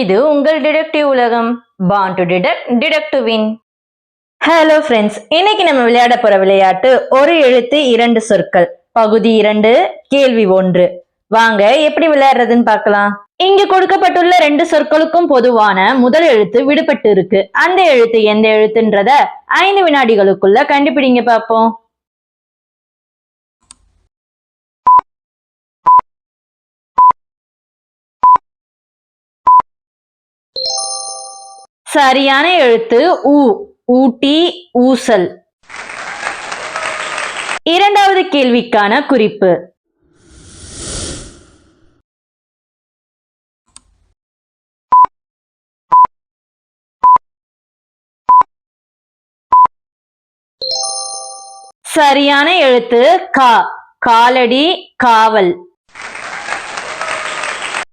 இது உங்கள் டிடெக்டிவ் உலகம். Born to detect detect win hello friends இன்னைக்கு நம்ம விளையாட போற விளையாட்டு ஒரு எழுத்து இரண்டு சொற்கள். பகுதி இரண்டு கேள்வி ஒன்று. வாங்க எப்படி விளையாடுறதுன்னு பார்க்கலாம். இங்கு கொடுக்கப்பட்டுள்ள ரெண்டு சொற்களுக்கும் பொதுவான முதல் எழுத்து விடுபட்டு இருக்கு. அந்த எழுத்து எந்த எழுத்துன்றத ஐந்து வினாடிகளுக்குள்ள கண்டுபிடிங்க பார்ப்போம். சரியான எழுத்து ஊ ஊட்டி ஊசல். இரண்டாவது கேள்விக்கான குறிப்பு. சரியான எழுத்து கா காலடி காவல்.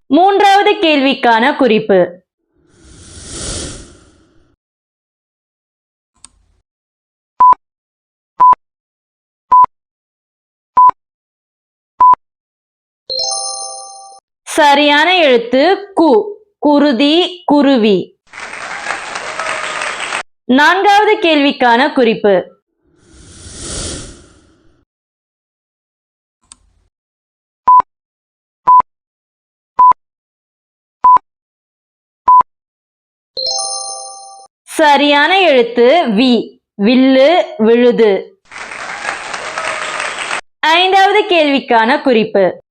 மூன்றாவது கேள்விக்கான குறிப்பு. சரியான எழுத்து கு. குருதி குருவி. நான்காவது கேள்விக்கான குறிப்பு. சரியான எழுத்து வி. வில்லு விழுது. ஐந்தாவது கேள்விக்கான குறிப்பு.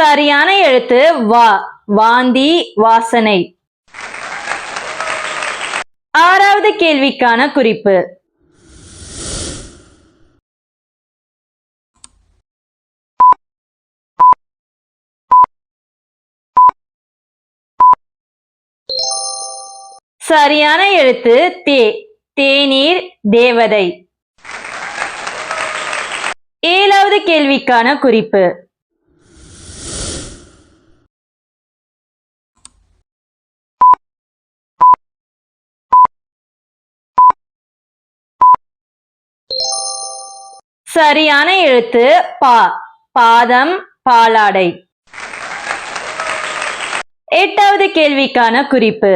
சரியான எழுத்து வா வாந்தி வாசனை. ஆறாவது கேள்விக்கான குறிப்பு. சரியான எழுத்து தே தேநீர் தேவதை. ஏழாவது கேள்விக்கான குறிப்பு. சரியான எழுத்து பா பாதம் பாலாடை. எட்டாவது கேள்விக்கான குறிப்பு.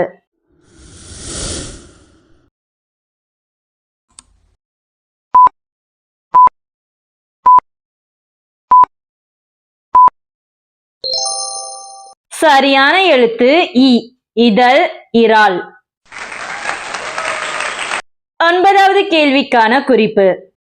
சரியான எழுத்து இ இதழ் இறால். ஒன்பதாவது கேள்விக்கான குறிப்பு.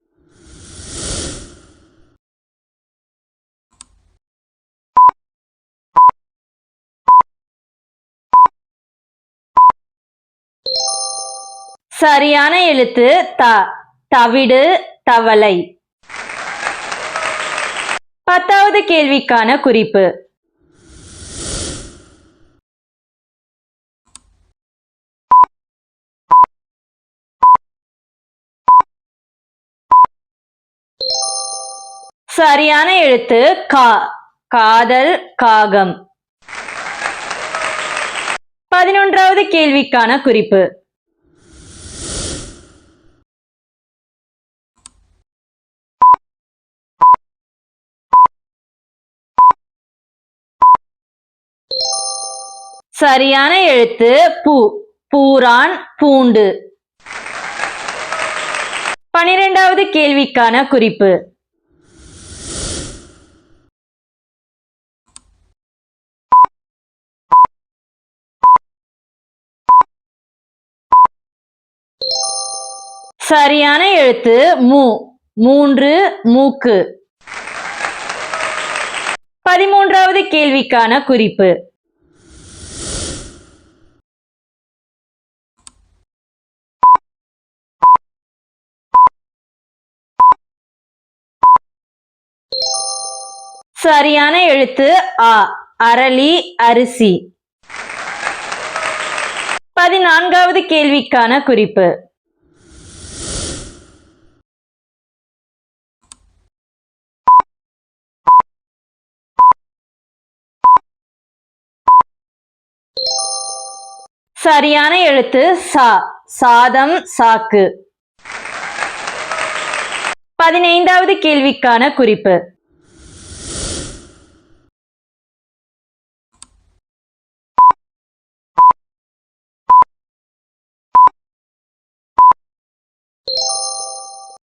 சரியான எழுத்து த தவிடு தவளை. பத்தாவது கேள்விக்கான குறிப்பு. சரியான எழுத்து கா காதல் காகம். பதினொன்றாவது கேள்விக்கான குறிப்பு. சரியான எழுத்து பூ. பூரான் பூண்டு. பனிரெண்டாவது கேள்விக்கான குறிப்பு. சரியான எழுத்து மூ. மூன்று மூக்கு. பதிமூன்றாவது கேள்விக்கான குறிப்பு. சரியான எழுத்து ஆ அரளி அரிசி. பதினான்காவது கேள்விக்கான குறிப்பு. சரியான எழுத்து சா சாதம் சாக்கு. பதினைந்தாவது கேள்விக்கான குறிப்பு.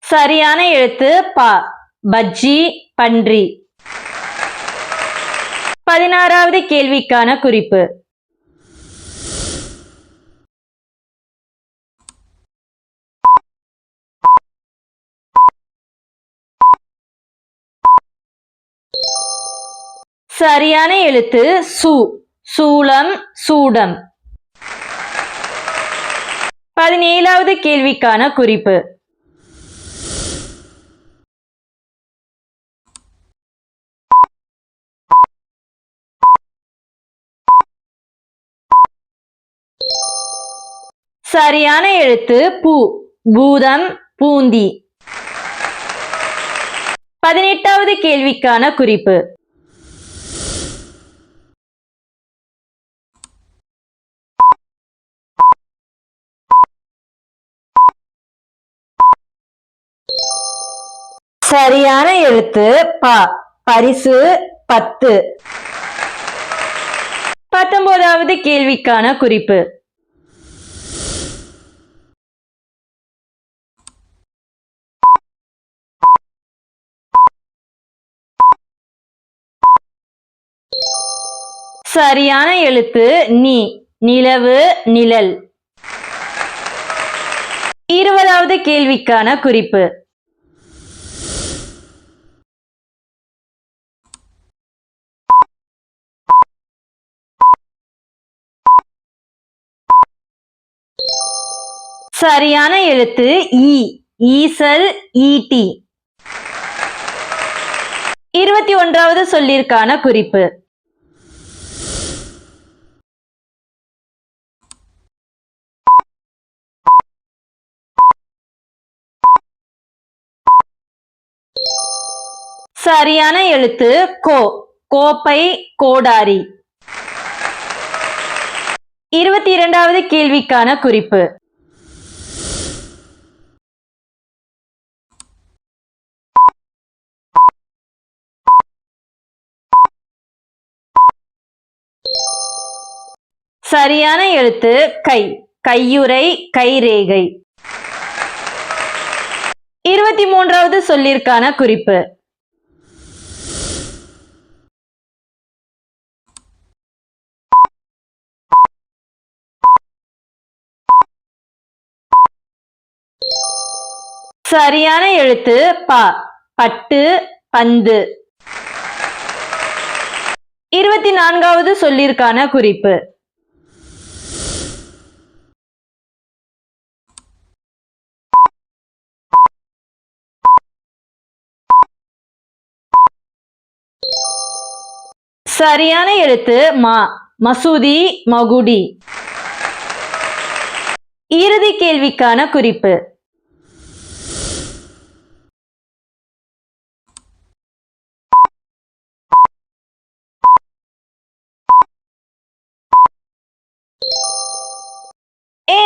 சரியான எழுத்து ப பஜ்ஜி பன்றி. பதினாறாவது கேள்விக்கான குறிப்பு. சரியான எழுத்து சு சூளம் சூடம். பதினேழாவது கேள்விக்கான குறிப்பு. சரியான எழுத்து பூ. பூதம் பூந்தி. பதினெட்டாவது கேள்விக்கான குறிப்பு. சரியான எழுத்து ப. பரிசு பத்து. பத்தொன்பதாவது கேள்விக்கான குறிப்பு. சரியான எழுத்து நீ நிலவு நிழல். இருபதாவது கேள்விக்கான குறிப்பு. சரியான எழுத்து ஈ ஈசல் ஈட்டி. இருபத்தி ஒன்றாவது சொல்லிற்கான குறிப்பு. சரியான எழுத்து கோ. கோப்பை கோடாரி. இருபத்தி இரண்டாவது கேள்விக்கான குறிப்பு. சரியான எழுத்து கை. கையுறை கைரேகை. இருபத்தி மூன்றாவது சொல்லிற்கான குறிப்பு. சரியான எழுத்து ப பட்டு பந்து. இருபத்தி நான்காவது சொல்லிற்கான குறிப்பு. சரியான எழுத்து மா மசூதி மகுடி. இறுதி கேள்விக்கான குறிப்பு.